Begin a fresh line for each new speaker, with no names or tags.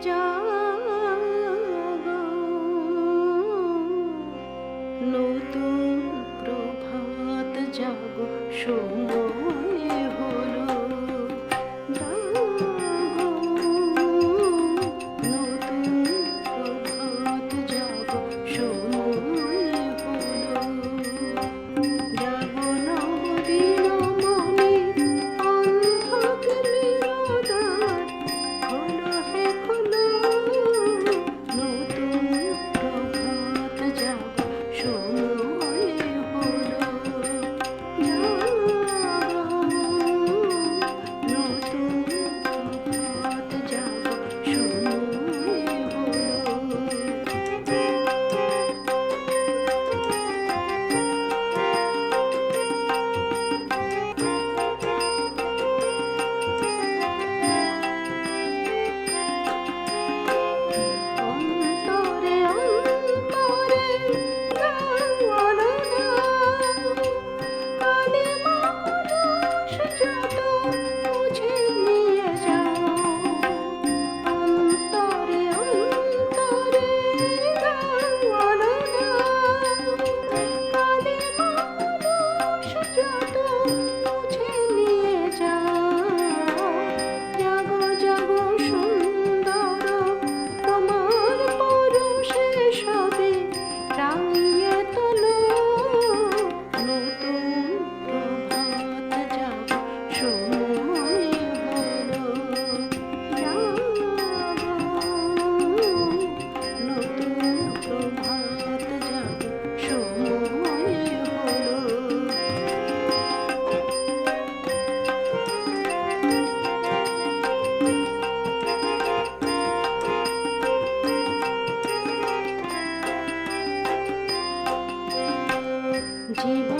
জাগ। নতুন প্রভাত জাগ সময় হলো keep